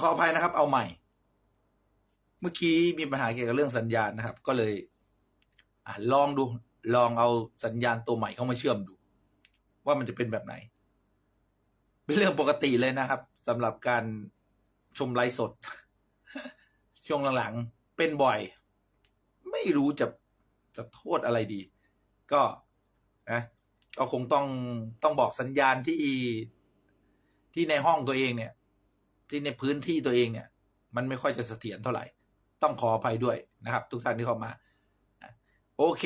ขออภัยนะครับ เอาใหม่ เมื่อกี้มีปัญหาเกี่ยวกับเรื่องสัญญาณนะครับ ก็เลยอลองดู ลองเอาสัญญาณตัวใหม่เข้ามาเชื่อมดู ว่ามันจะเป็นแบบไหน เป็นเรื่องปกติเลยนะครับสำหรับการชมไลฟ์สด ช่วงหลังๆ เป็นบ่อย ไม่รู้จะจะโทษอะไรดี ก็นะก็คงต้องต้องบอกสัญญาณที่ที่ในห้องตัวเองเนี่ย ที่ในพื้นที่ตัวเองเนี่ย มันไม่ค่อยจะเสถียรเท่าไหร่ ต้องขออภัยด้วยนะครับ ทุกท่านที่เข้ามาโอเค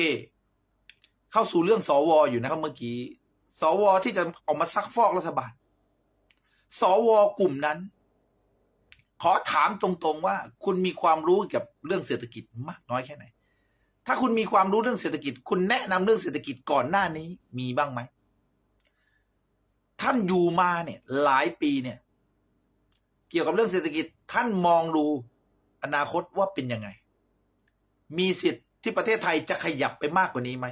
เข้าสู่เรื่องสวอยู่นะครับเมื่อกี้สวที่จะออกมาซักฟอกรัฐบาลสวกลุ่มนั้น ขอถามตรงๆว่า คุณมีความรู้เกี่ยวกับเรื่องเศรษฐกิจมากน้อยแค่ไหน ถ้าคุณมีความรู้เรื่องเศรษฐกิจ คุณแนะนำเรื่องเศรษฐกิจก่อนหน้านี้มีบ้างไหมท่านอยู่มาเนี่ย หลายปีเนี่ย เกี่ยวกับเรื่องเศรษฐกิจท่านมองดูอนาคตว่าเป็นยังไง มีสิทธิ์ที่ประเทศไทยจะขยับไปมากกว่านี้ไหม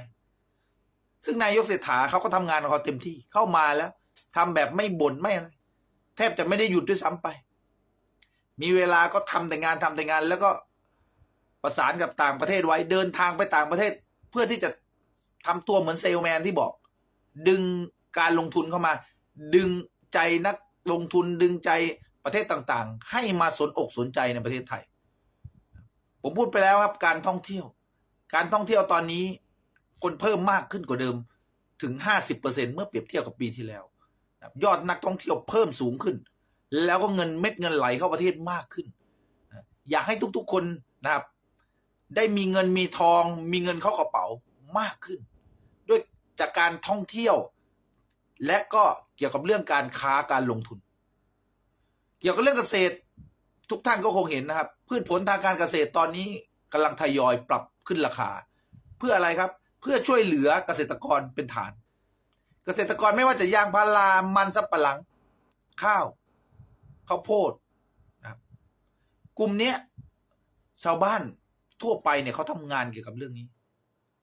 ซึ่งนายกเศรษฐาเขาก็ทำงานของเขาเต็มที่เข้ามาแล้วทำแบบไม่บ่นไม่อะไรแทบจะไม่ได้หยุดด้วยซ้ำไป มีเวลาก็ทำแต่งานทำแต่งาน แล้วก็ประสานกับต่างประเทศไว้เดินทางไปต่างประเทศ เพื่อที่จะทำตัวเหมือนเซลแมนที่บอก ดึงการลงทุนเข้ามา ดึงใจนักลงทุนดึงใจ ประเทศต่างๆ ให้มาสนอกสนใจในประเทศไทย ผมพูดไปแล้วครับการท่องเที่ยว การท่องเที่ยวตอนนี้คนเพิ่มมากขึ้นกว่าเดิมถึง 50%เมื่อเปรียบเทียบกับปีที่แล้ว ยอดนักท่องเที่ยวเพิ่มสูงขึ้น แล้วก็เงินเม็ดเงินไหลเข้าประเทศมากขึ้น อยากให้ทุกๆคนนะครับ ได้มีเงินมีทอง มีเงินเข้ากระเป๋ามากขึ้น ด้วยจากการท่องเที่ยว และก็เกี่ยวกับเรื่องการค้าการลงทุน เกี่ยวกับเรื่องเกษตร ทุกท่านก็คงเห็นนะครับ พืชผลทางการเกษตรตอนนี้กำลังทยอยปรับขึ้นราคา เพื่ออะไรครับ เพื่อช่วยเหลือเกษตรกรเป็นฐาน เกษตรกรไม่ว่าจะยางพารามันสำปะหลัง ข้าวข้าวโพดนะครับกลุ่มเนี้ยชาวบ้านทั่วไปเนี่ยเขาทำงานเกี่ยวกับเรื่องนี้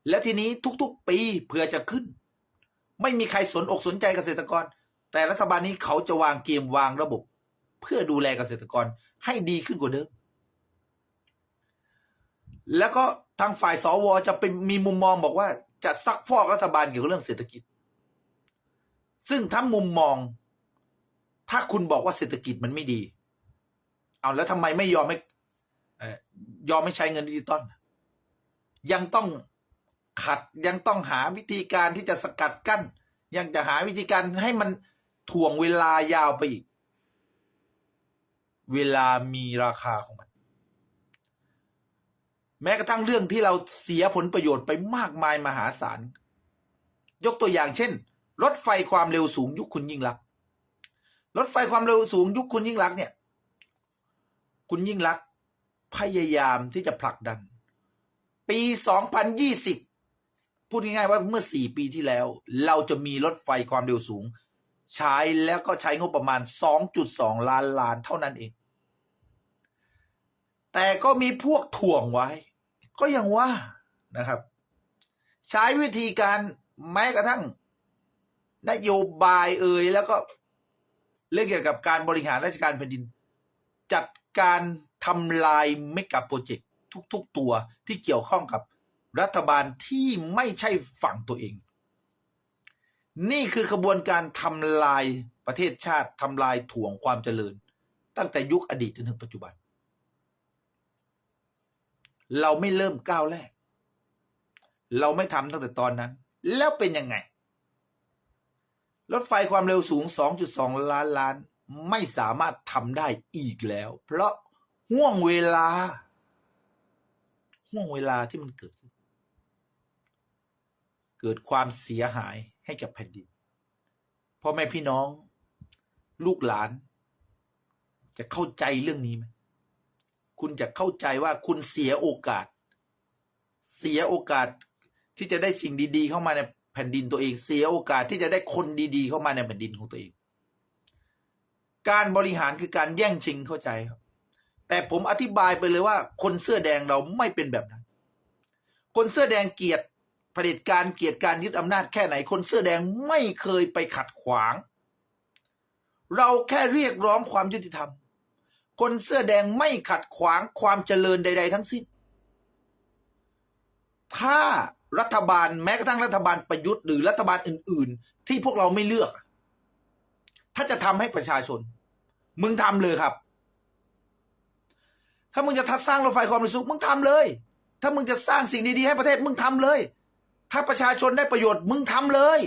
และทีนี้ทุกๆปีเผื่อจะขึ้น ไม่มีใครสนอกสนใจเกษตรกร แต่รัฐบาลนี้เขาจะวางเกมวางระบบ เพื่อดูแลเกษตรกรให้ดีขึ้นกว่าเดิม แล้วก็ทางฝ่ายสวจะเป็นมีมุมมองบอกว่าจะซักฟอกรัฐบาลเกี่ยวกับเรื่องเศรษฐกิจ ซึ่งทั้งมุมมอง ถ้าคุณบอกว่าเศรษฐกิจมันไม่ดี เอาแล้วทำไมไม่ยอมให้ยอมไม่ใช้เงินดิจิตอลยังต้องขัดยังต้องหาวิธีการที่จะสกัดกั้น ยังจะหาวิธีการให้มันถ่วงเวลายาวไปอีก เวลามีราคาของมัน แม้กระทั่งเรื่องที่เราเสียผลประโยชน์ไปมากมายมหาศาล ยกตัวอย่างเช่น รถไฟความเร็วสูงยุคคุณยิ่งลักษณ์รถไฟความเร็วสูงยุคคุณยิ่งลักษณ์เนี่ย คุณยิ่งลักษณ์พยายามที่จะผลักดัน ปี 2020 พูดง่ายๆว่าเมื่อ 4 ปีที่แล้ว เราจะมีรถไฟความเร็วสูง ใช้แล้วก็ใช้งบประมาณ 2.2 ล้านล้านเท่านั้นเอง แต่ก็มีพวกถ่วงไว้ ก็ยังว่านะครับ ใช้วิธีการแม้กระทั่ง นโยบายเอ่ยแล้วก็เรื่องเกี่ยวกับการบริหารราชการแผ่นดิน จัดการทำลายเมกะโปรเจกต์ทุก ๆ ตัวที่เกี่ยวข้องกับรัฐบาลที่ไม่ใช่ฝั่งตัวเอง นี่คือกระบวนการทำลายประเทศชาติทำลายถ่วงความเจริญ ตั้งแต่ยุคอดีตจนถึงปัจจุบัน เราไม่เริ่มก้าวแรก เราไม่ทำตั้งแต่ตอนนั้น แล้วเป็นยังไง รถไฟความเร็วสูง 2.2 ล้านล้าน ไม่สามารถทำได้อีกแล้ว เพราะห่วงเวลา ห่วงเวลาที่มันเกิด เกิดความเสียหายให้กับแผ่นดินพ่อแม่พี่น้อง ลูกหลาน จะเข้าใจเรื่องนี้ไหม คุณจะเข้าใจว่าคุณเสียโอกาส เสียโอกาสที่จะได้สิ่งดี ๆ เข้ามาในแผ่นดินตัวเอง เสียโอกาสที่จะได้คนดีๆ เข้ามาในแผ่นดินของตัวเอง การบริหารคือการแย่งชิงเข้าใจครับ แต่ผมอธิบายไปเลยว่า คนเสื้อแดงเราไม่เป็นแบบนั้น คนเสื้อแดงเกลียดเผด็จการเกลียดการยึดอำนาจแค่ไหน คนเสื้อแดงไม่เคยไปขัดขวาง เราแค่เรียกร้องความยุติธรรม คนเสื้อแดงไม่ขัดขวางความเจริญใด ๆ ทั้งสิ้น ถ้ารัฐบาลแม้กระทั่งรัฐบาลประยุทธ์หรือรัฐบาลอื่น ๆ ที่พวกเราไม่เลือก ถ้าจะทำให้ประชาชน มึงทำเลยครับ ถ้ามึงจะทัดสร้างรถไฟความเร็วสูงมึงทำเลย ถ้ามึงจะสร้างสิ่งดี ๆ ให้ประเทศมึงทำเลย ถ้าประชาชนได้ประโยชน์มึงทำเลย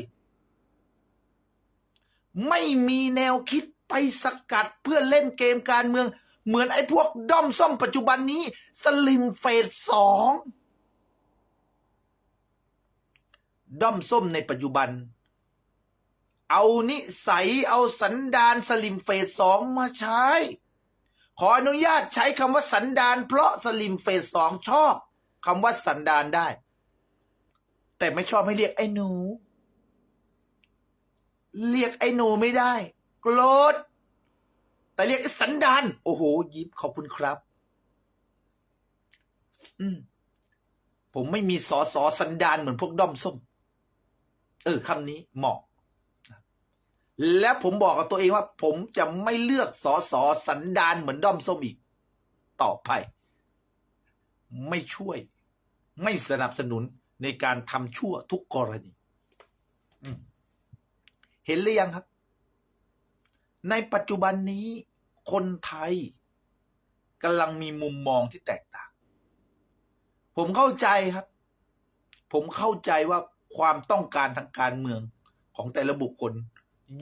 ไม่มีแนวคิดไปสกัดเพื่อเล่นเกมการเมือง เหมือนไอ้พวกด้อมส้มปัจจุบันนี้สลิมเฟสสองด้อมส้มในปัจจุบัน เอานิสัยเอาสันดานสลิมเฟสสองมาใช้ ขออนุญาตใช้คำว่าสันดาน เพราะสลิมเฟสสองชอบคำว่าสันดานได้ แต่ไม่ชอบให้เรียกไอ้หนู เรียกไอ้หนูไม่ได้ โกรธ แต่เรียกไอ้สันดาน โอ้โห ยิ้มขอบคุณครับ อืม ผมไม่มีสอสอสันดานเหมือนพวกด้อมส้ม เออคำนี้เหมาะ และผมบอกกับตัวเองว่า ผมจะไม่เลือกสอสอสันดานเหมือนด้อมส้มอีก ต่อไป ไม่ช่วย ไม่สนับสนุนในการทำชั่วทุกกรณีเห็นหรือยังครับ ในปัจจุบันนี้คนไทยกำลังมีมุมมองที่แตกต่าง ผมเข้าใจครับ ผมเข้าใจว่าความต้องการทางการเมืองของแต่ละบุคคล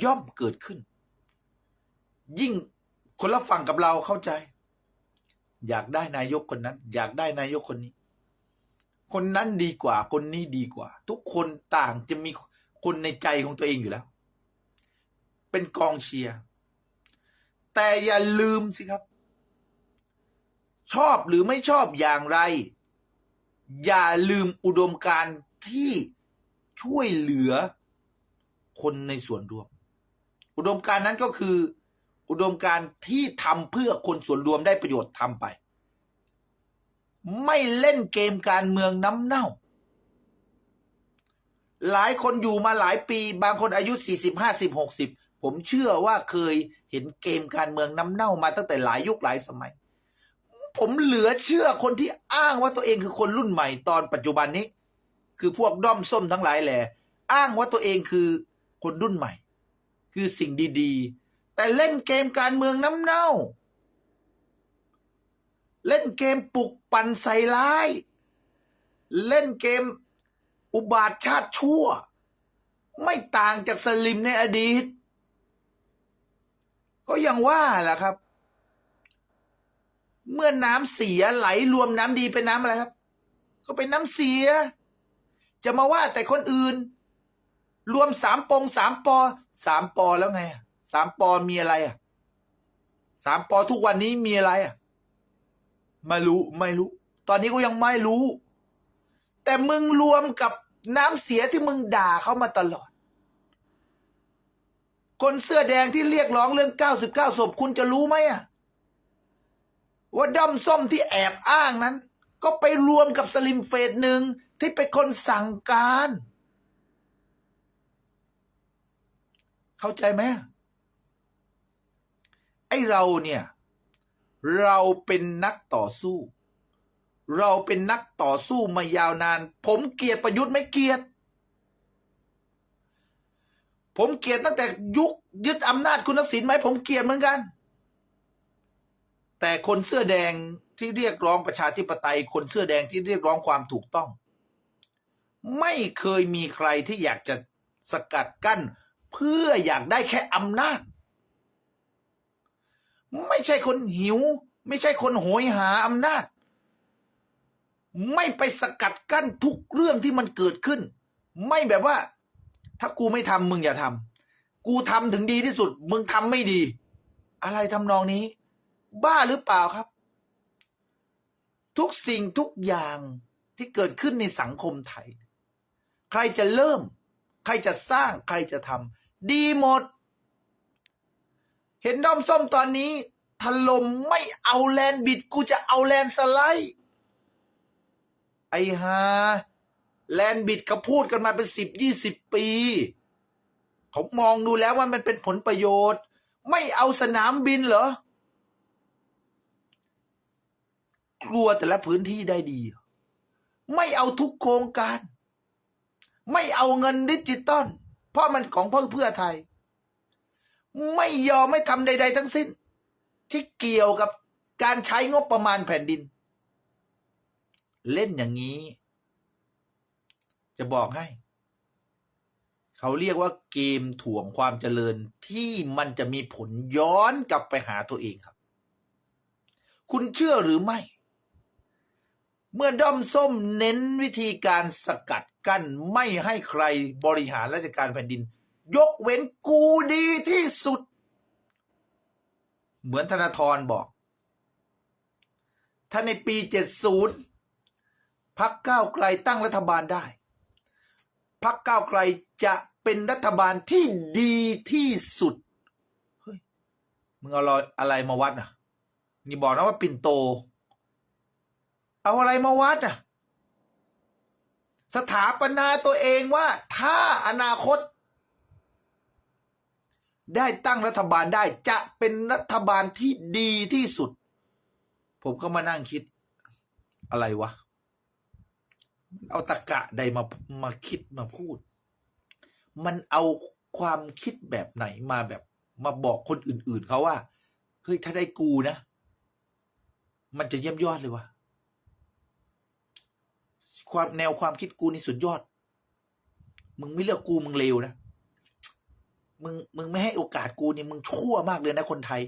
ย่อมเกิดขึ้น ยิ่งคนละฝั่งกับเราเข้าใจ อยากได้นายกคนนั้น อยากได้นายกคนนี้ คนนั้นดีกว่า คนนี้ดีกว่า ทุกคนต่างจะมีคนในใจของตัวเองอยู่แล้ว เป็นกองเชียร์ แต่อย่าลืมสิครับ ชอบหรือไม่ชอบอย่างไร อย่าลืมอุดมการณ์ที่ช่วยเหลือคนในส่วนรวม อุดมการณ์นั้นก็คือ อุดมการณ์ที่ทำเพื่อคนส่วนรวมได้ประโยชน์ทำไป ไม่เล่นเกมการเมืองน้ำเน่า หลายคนอยู่มาหลายปี บางคนอายุสี่สิบห้าสิบหกสิบ ผมเชื่อว่าเคยเห็นเกมการเมืองน้ำเน่ามาตั้งแต่หลายยุคหลายสมัย ผมเหลือเชื่อคนที่อ้างว่าตัวเองคือคนรุ่นใหม่ตอนปัจจุบันนี้ คือพวกด้อมส้มทั้งหลายแหละอ้างว่าตัวเองคือคนรุ่นใหม่ คือสิ่งดีๆ แต่เล่นเกมการเมืองน้ำเน่า เล่นเกมปลุกปั่นใส่ร้าย เล่นเกมอุบาทชาติชั่ว ไม่ต่างจากสลิมในอดีต ก็ยังว่าแหละครับ เมื่อน้ำเสียไหลรวมน้ำดีเป็นน้ำอะไรครับ ก็เป็นน้ำเสีย จะมาว่าแต่คนอื่น รวมสามปงสามปอสามปอแล้วไงสามปอมีอะไรอะสามปอทุกวันนี้มีอะไรอะไม่รู้ไม่รู้ ตอนนี้ก็ยังไม่รู้ แต่มึงรวมกับน้ำเสียที่มึงด่าเขามาตลอด คนเสื้อแดงที่เรียกร้องเรื่อง 99 ศพคุณจะรู้ไหมอะว่าด้อมส้มที่แอบอ้างนั้น ก็ไปรวมกับสลิมเฟสหนึ่งที่เป็นคนสั่งการ เข้าใจไหมไอเราเนี่ย เราเป็นนักต่อสู้ เราเป็นนักต่อสู้มายาวนาน ผมเกลียดประยุทธ์ไม่เกลียด ผมเกลียดตั้งแต่ยุคยึดอำนาจคุณทักษิณไหมผมเกลียดเหมือนกัน แต่คนเสื้อแดงที่เรียกร้องประชาธิปไตย คนเสื้อแดงที่เรียกร้องความถูกต้อง ไม่เคยมีใครที่อยากจะสกัดกั้น เพื่ออยากได้แค่อำนาจ ไม่ใช่คนหิว ไม่ใช่คนโหยหาอำนาจ ไม่ไปสกัดกั้นทุกเรื่องที่มันเกิดขึ้น ไม่แบบว่า ถ้ากูไม่ทำมึงอย่าทำกูทำถึงดีที่สุด มึงทำไม่ดี อะไรทำนองนี้ บ้าหรือเปล่าครับ ทุกสิ่งทุกอย่างที่เกิดขึ้นในสังคมไทย ใครจะเริ่ม ใครจะสร้าง ใครจะทำดีหมด เห็นด้อมส้มตอนนี้ถล่มไม่เอาแลนบิด กูจะเอาแลนสไลด์ ไอ้ฮา แลนบิดเขาพูดกันมาเป็นสิบยี่สิบปีเขามองดูแล้วว่ามันเป็นผลประโยชน์ ไม่เอาสนามบินเหรอครัวแต่ละพื้นที่ได้ดี ไม่เอาทุกโครงการ ไม่เอาเงินดิจิตอลเพราะมันของเพื่อเพื่อไทย ไม่ยอมไม่ทำใด ๆ ทั้งสิ้น ที่เกี่ยวกับการใช้งบประมาณแผ่นดิน เล่นอย่างนี้ จะบอกให้ เขาเรียกว่าเกมถ่วงความเจริญที่มันจะมีผลย้อนกลับไปหาตัวเองครับ คุณเชื่อหรือไม่ เมื่อด้อมส้มเน้นวิธีการสกัดกั้นไม่ให้ใครบริหารราชการแผ่นดิน ยกเว้นกูดีที่สุด เหมือนธนาธรบอก ถ้าในปี 70พักก้าวไกลตั้งรัฐบาลได้ พักก้าวไกลจะเป็นรัฐบาลที่ดีที่สุด เฮ้ย มึงเอาอะไรมาวัดอะนี่บอกนะว่าปิ่นโต เอาอะไรมาวัดอะ สถาปนาตัวเองว่าถ้าอนาคต ได้ตั้งรัฐบาลได้จะเป็นรัฐบาลที่ดีที่สุด ผมก็มานั่งคิดอะไรวะ เอาตะกะใดมามาคิดมาพูด มันเอาความคิดแบบไหนมาแบบมาบอกคนอื่น ๆเขาว่าเฮ้ยถ้าได้กูนะ มันจะเยี่ยมยอดเลยวะความแนวความคิดกูนี่สุดยอด มึงไม่เลือกกูมึงเลวนะมึงมึงไม่ให้โอกาสกูนี่มึงชั่วมากเลยนะคนไทย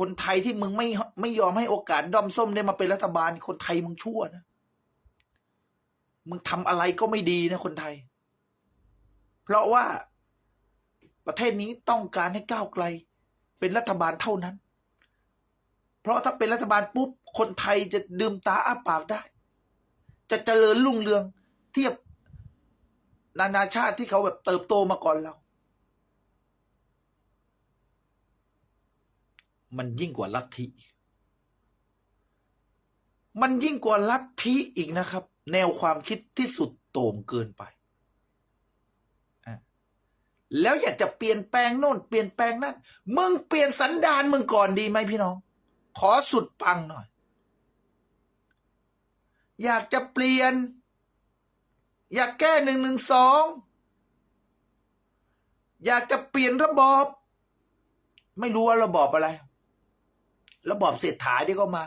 คนไทยที่มึงไม่ไม่ยอมให้โอกาสด้อมส้มได้มาเป็นรัฐบาล คนไทยมึงชั่วนะ มึงทำอะไรก็ไม่ดีนะคนไทย เพราะว่าประเทศนี้ต้องการให้ก้าวไกล เป็นรัฐบาลเท่านั้น เพราะถ้าเป็นรัฐบาลปุ๊บ คนไทยจะดื่มตาอ้าปากได้ จะเจริญรุ่งเรืองเทียบนานาชาติที่เขาแบบเติบโตมาก่อนเรา มันยิ่งกว่าลัทธิ มันยิ่งกว่าลัทธิอีกนะครับ แนวความคิดที่สุดโต่งเกินไป แล้วอยากจะเปลี่ยนแปลงโน่น เปลี่ยนแปลงนั่น มึงเปลี่ยนสันดานมึงก่อนดีไหมพี่น้อง ขอสุดปังหน่อย อยากจะเปลี่ยน อยากแก้หนึ่งหนึ่งสอง อยากจะเปลี่ยนระบอบ ไม่รู้ว่าระบอบอะไร ระบอบเศรษฐาที่เขามา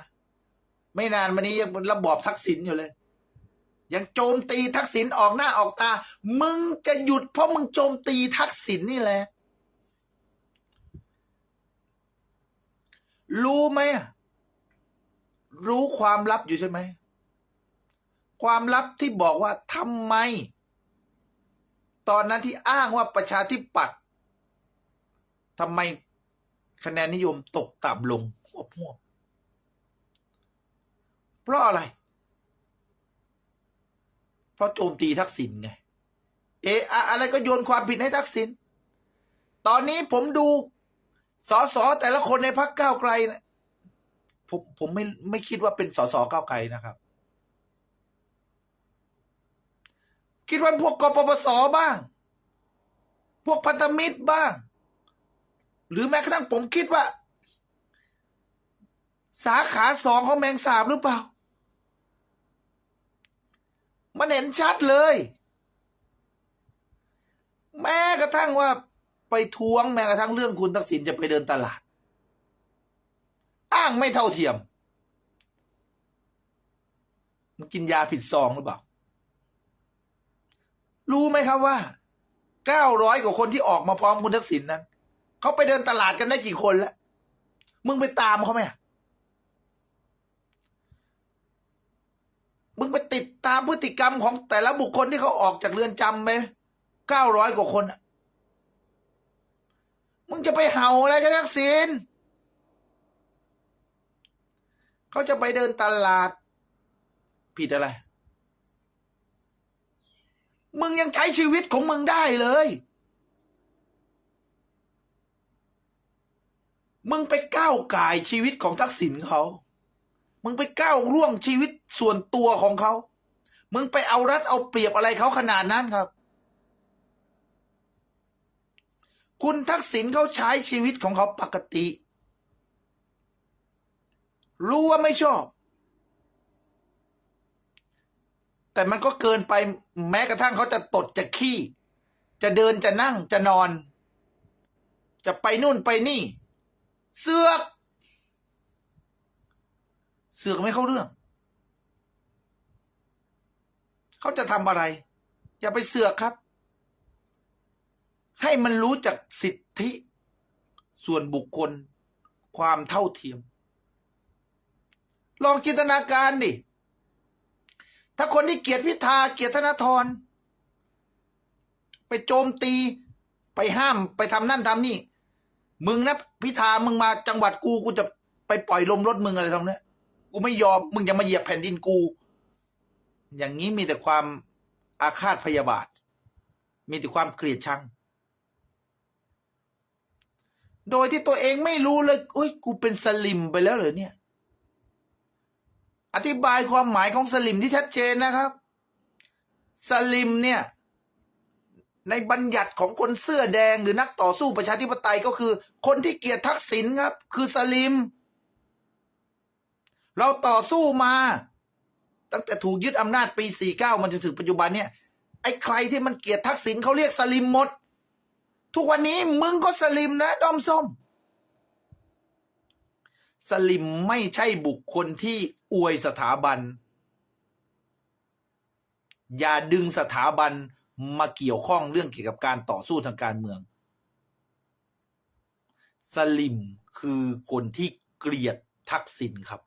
ไม่นานมานี้ยังระบอบทักษิณอยู่เลย ยังโจมตีทักษิณออกหน้าออกตา มึงจะหยุดเพราะมึงโจมตีทักษิณนี่แหละ รู้ไหมรู้ความลับอยู่ใช่ไหม ความลับที่บอกว่าทำไม ตอนนั้นที่อ้างว่าประชาธิปัตย์ทำไมคะแนนนิยมตกต่ำลงหวบหวบเพราะอะไร เพราะโจมตีทักษิณไงเอะอะอะไรก็โยนความผิดให้ทักษิณตอนนี้ผมดูสอสอแต่ละคนในพักก้าวไกลนะผมผมไม่ไม่คิดว่าเป็นสอสอก้าวไกลนะครับ คิดว่าพวกกปปสบ้าง พวกพันธมิตรบ้าง หรือแม้กระทั่งผมคิดว่า สาขาสองของแมงสาบหรือเปล่า มันเห็นชัดเลย แม้กระทั่งว่าไปทวงแม้กระทั่งเรื่องคุณทักษิณจะไปเดินตลาด อ้างไม่เท่าเทียม มันกินยาผิดซองหรือเปล่า รู้ไหมครับว่าเก้าร้อยกว่าคนที่ออกมาพร้อมคุณทักษิณนั้น เขาไปเดินตลาดกันได้กี่คนแล้ว มึงไปตามเขาไหม มึงไปติดตามพฤติกรรมของแต่ละบุคคลที่เขาออกจากเรือนจำไหมเก้าร้อยกว่าคนมึงจะไปเห่าอะไรกันทักษิณเขาจะไปเดินตลาด ผิดอะไร มึงยังใช้ชีวิตของมึงได้เลย มึงไปก้าวไก่ชีวิตของทักษิณเขา มึงไปก้าวล่วงชีวิตส่วนตัวของเขา มึงไปเอารัดเอาเปรียบอะไรเขาขนาดนั้นครับ คุณทักษิณเขาใช้ชีวิตของเขาปกติ รู้ว่าไม่ชอบ แต่มันก็เกินไปแม้กระทั่งเขาจะตดจะขี้ จะเดินจะนั่งจะนอน จะไปนู่นไปนี่ เสือก เสือกไม่เข้าเรื่อง เขาจะทำอะไร อย่าไปเสือกครับ ให้มันรู้จักสิทธิ ส่วนบุคคล ความเท่าเทียม ลองจินตนาการดิ ถ้าคนที่เกียดพิธาเกียดธนาธรไปโจมตีไปห้ามไปทำนั่นทำนี่ มึงนะพิธามึงมาจังหวัดกูกูจะไปปล่อยลมรถมึงอะไรทำเนี้ย กูไม่ยอม มึงอย่ามาเหยียบแผ่นดินกู อย่างนี้มีแต่ความอาฆาตพยาบาท มีแต่ความเกลียดชัง โดยที่ตัวเองไม่รู้เลยเอ้ย กูเป็นสลิมไปแล้วเหรอเนี่ย อธิบายความหมายของสลิมที่ชัดเจนนะครับ สลิมเนี่ย ในบัญญัติของคนเสื้อแดงหรือนักต่อสู้ประชาธิปไตยก็คือ คนที่เกลียดทักษิณครับ คือสลิม เราต่อสู้มา ตั้งแต่ถูกยึดอำนาจปี 49 มันจนถึงปัจจุบันเนี่ย ไอ้ใครที่มันเกลียดทักษิณเขาเรียกสลิมหมด ทุกวันนี้มึงก็สลิมนะดอมส้ม สลิมไม่ใช่บุคคลที่อวยสถาบัน อย่าดึงสถาบันมาเกี่ยวข้องเรื่องเกี่ยวกับการต่อสู้ทางการเมือง สลิมคือคนที่เกลียดทักษิณครับ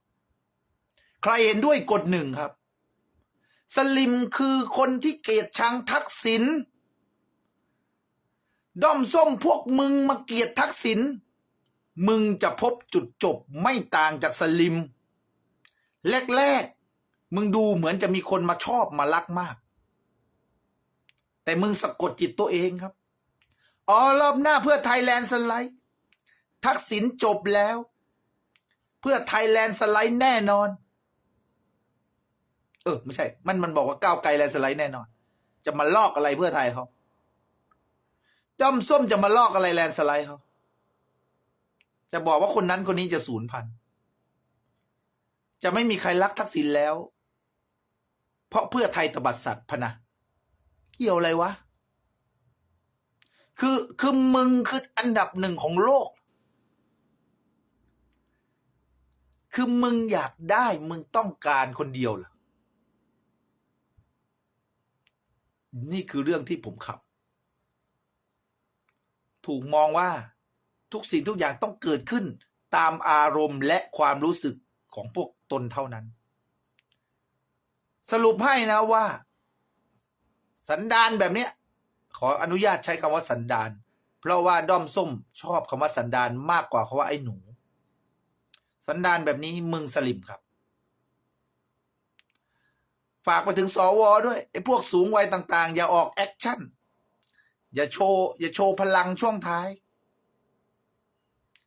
ใครเห็นด้วยกดหนึ่งครับ สลิมคือคนที่เกลียดชังทักษิณด้อมส้มพวกมึงมาเกลียดทักษิณมึงจะพบจุดจบไม่ต่างจากสลิม แรกๆ มึงดูเหมือนจะมีคนมาชอบมารักมาก แต่มึงสะกดจิตตัวเองครับ อ๋อรอบหน้าเพื่อไทยแลนด์สไลด์ ทักษิณจบแล้ว เพื่อไทยแลนด์สไลด์แน่นอน เออ ไม่ใช่ มันมันบอกว่าก้าวไกลแลนสไลด์แน่นอน จะมาลอกอะไรเพื่อไทยเขาด้อมส้มจะมาลอกอะไรแลนสไลด์เขาจะบอกว่าคนนั้นคนนี้จะสูญพันธุ์จะไม่มีใครรักทักษิณแล้ว เพราะเพื่อไทยตบัดสัตว์พนะ เกี่ยวอะไรวะ คือคือมึงคืออันดับหนึ่งของโลก คือมึงอยากได้มึงต้องการคนเดียวเหรอ นี่คือเรื่องที่ผมขับ ถูกมองว่าทุกสิ่งทุกอย่างต้องเกิดขึ้นตามอารมณ์และความรู้สึกของพวกตนเท่านั้น สรุปให้นะว่า สันดานแบบเนี้ย ขออนุญาตใช้คำว่าสันดาน เพราะว่าด้อมส้มชอบคำว่าสันดานมากกว่าคำว่าไอ้หนู สันดานแบบนี้มึงสลิมครับ ฝากไปถึงสวด้วยไอ้พวกสูงวัยต่าง ๆ อย่าออกแอคชั่น อย่าโชว์อย่าโชว์พลังช่วงท้าย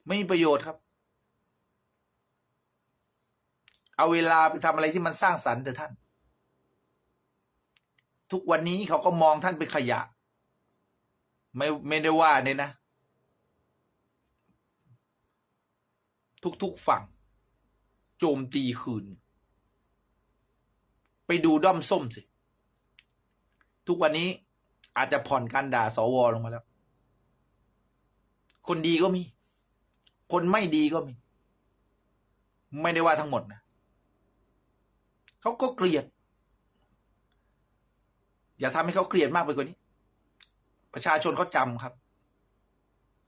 ไม่มีประโยชน์ครับ เอาเวลาไปทำอะไรที่มันสร้างสรรค์เถอะท่าน ทุกวันนี้เขาก็มองท่านเป็นขยะ ไม่ไม่ได้ว่าเนี่ยนะ ทุกๆฝั่ง โจมตีคืน ดูด้อมส้มสิ ทุกวันนี้อาจจะผ่อนการด่าสวลงมาแล้ว คนดีก็มี คนไม่ดีก็มี ไม่ได้ว่าทั้งหมดนะเขาก็เกลียด อย่าทำให้เขาเกลียดมากไปกว่านี้ ประชาชนเขาจำครับ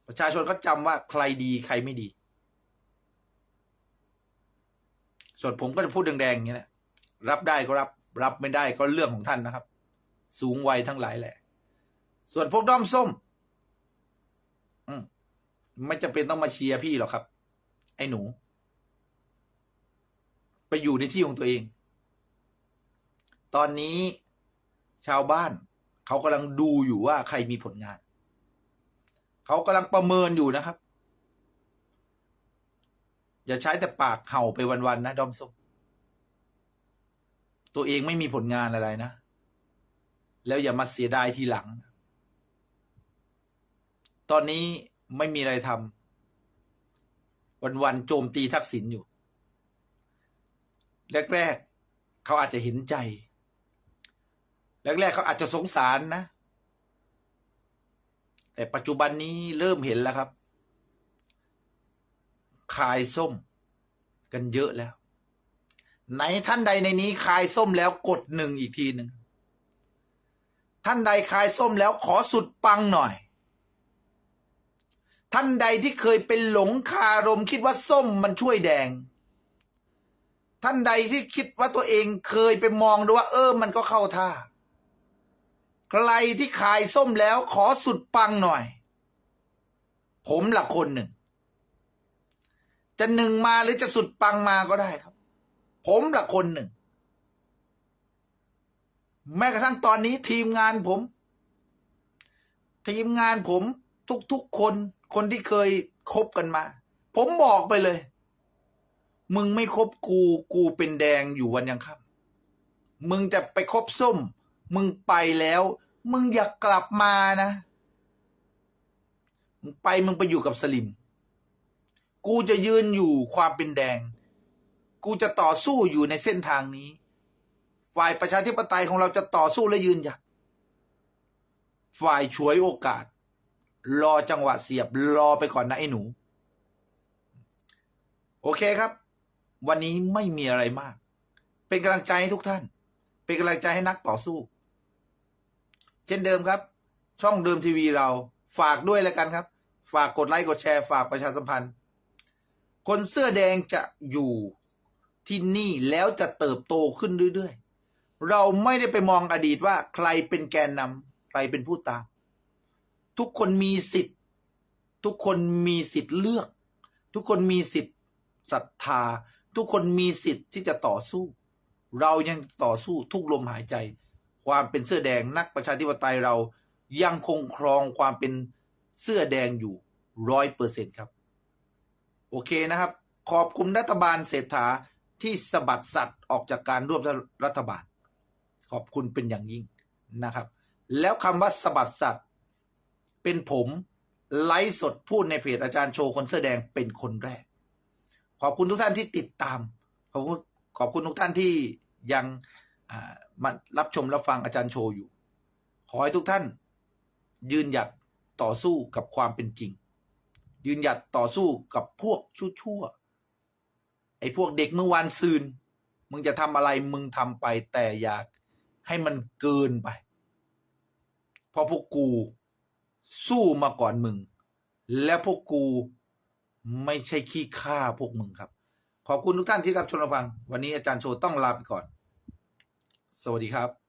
ประชาชนเขาจำว่าใครดีใครไม่ดี ส่วนผมก็จะพูดแดงๆอย่างนี้แหละรับได้ก็รับ รับไม่ได้ก็เรื่องของท่านนะครับ สูงวัยทั้งหลายแหละ ส่วนพวกด้อมส้ม อืมไม่จำเป็นต้องมาเชียร์พี่หรอกครับ ไอ้หนู ไปอยู่ในที่ของตัวเอง ตอนนี้ชาวบ้าน เขากำลังดูอยู่ว่าใครมีผลงาน เขากำลังประเมินอยู่นะครับ อย่าใช้แต่ปากเห่าไปวันๆนะด้อมส้ม ตัวเองไม่มีผลงานอะไรนะ แล้วอย่ามาเสียดายทีหลัง ตอนนี้ไม่มีอะไรทำวันๆโจมตีทักษิณอยู่ แรกๆเขาอาจจะเห็นใจ แรกๆเขาอาจจะสงสารนะ แต่ปัจจุบันนี้เริ่มเห็นแล้วครับ ขายส้มกันเยอะแล้ว ไหนท่านใดในนี้ขายส้มแล้วกดหนึ่งอีกทีหนึ่งท่านใดขายส้มแล้วขอสุดปังหน่อย ท่านใดที่เคยเป็นหลงคารมคิดว่าส้มมันช่วยแดง ท่านใดที่คิดว่าตัวเองเคยไปมองดูว่าเออมันก็เข้าท่า ใครที่ขายส้มแล้วขอสุดปังหน่อย ผมละคนหนึ่ง จะหนึ่งมาหรือจะสุดปังมาก็ได้ครับ ผมละคนหนึ่ง แม้กระทั่งตอนนี้ทีมงานผม ทีมงานผมทุกๆคนคนที่เคยคบกันมา ผมบอกไปเลย มึงไม่คบกู กูเป็นแดงอยู่วันยังค่ำมึงจะไปคบส้ม มึงไปแล้ว มึงอย่ากกลับมานะ มึงไปมึงไปอยู่กับสลิม กูจะยืนอยู่ความเป็นแดง กูจะต่อสู้อยู่ในเส้นทางนี้ ฝ่ายประชาธิปไตยของเราจะต่อสู้และยืนหยัดฝ่ายฉวยโอกาส รอจังหวะเสียบรอไปก่อนนะไอ้หนู โอเคครับ วันนี้ไม่มีอะไรมาก เป็นกำลังใจให้ทุกท่าน เป็นกำลังใจให้นักต่อสู้ เช่นเดิมครับ ช่องเดิมทีวีเราฝากด้วยแล้วกันครับ ฝากกดไลค์กดแชร์ฝากประชาสัมพันธ์ คนเสื้อแดงจะอยู่ ที่นี่แล้วจะเติบโตขึ้นเรื่อยๆ เราไม่ได้ไปมองอดีตว่าใครเป็นแกนนำใครเป็นผู้ตาม ทุกคนมีสิทธิ์ ทุกคนมีสิทธิ์เลือก ทุกคนมีสิทธิ์ศรัทธา ทุกคนมีสิทธิ์ที่จะต่อสู้ เรายังต่อสู้ทุกลมหายใจ ความเป็นเสื้อแดงนักประชาธิปไตยเรายังคงครองความเป็นเสื้อแดงอยู่ร้อยเปอร์เซ็นครับ โอเคนะครับ ขอบคุณรัฐบาลเศรษฐา ที่สะบัดสัตว์ออกจากการร่วมรัฐบาล ขอบคุณเป็นอย่างยิ่งนะครับ แล้วคำว่าสะบัดสัตว์เป็นผมไลฟ์สดพูดในเพจอาจารย์โชว์คนเสื้อแดงเป็นคนแรก ขอบคุณทุกท่านที่ติดตาม ขอบคุณขอบคุณทุกท่านที่ยังมารับชมรับฟังอาจารย์โชว์อยู่ ขอให้ทุกท่าน ยืนหยัดต่อสู้กับความเป็นจริง ยืนหยัดต่อสู้กับพวกชั่วๆ ไอ้พวกเด็กเมื่อวานซืน มึงจะทำอะไรมึงทำไปแต่อยากให้มันเกินไป เพราะพวกกูสู้มาก่อนมึง และพวกกูไม่ใช่ขี้ข้าพวกมึงครับ ขอบคุณทุกท่านที่รับชมรับฟัง วันนี้อาจารย์โชว์ต้องลาไปก่อน สวัสดีครับ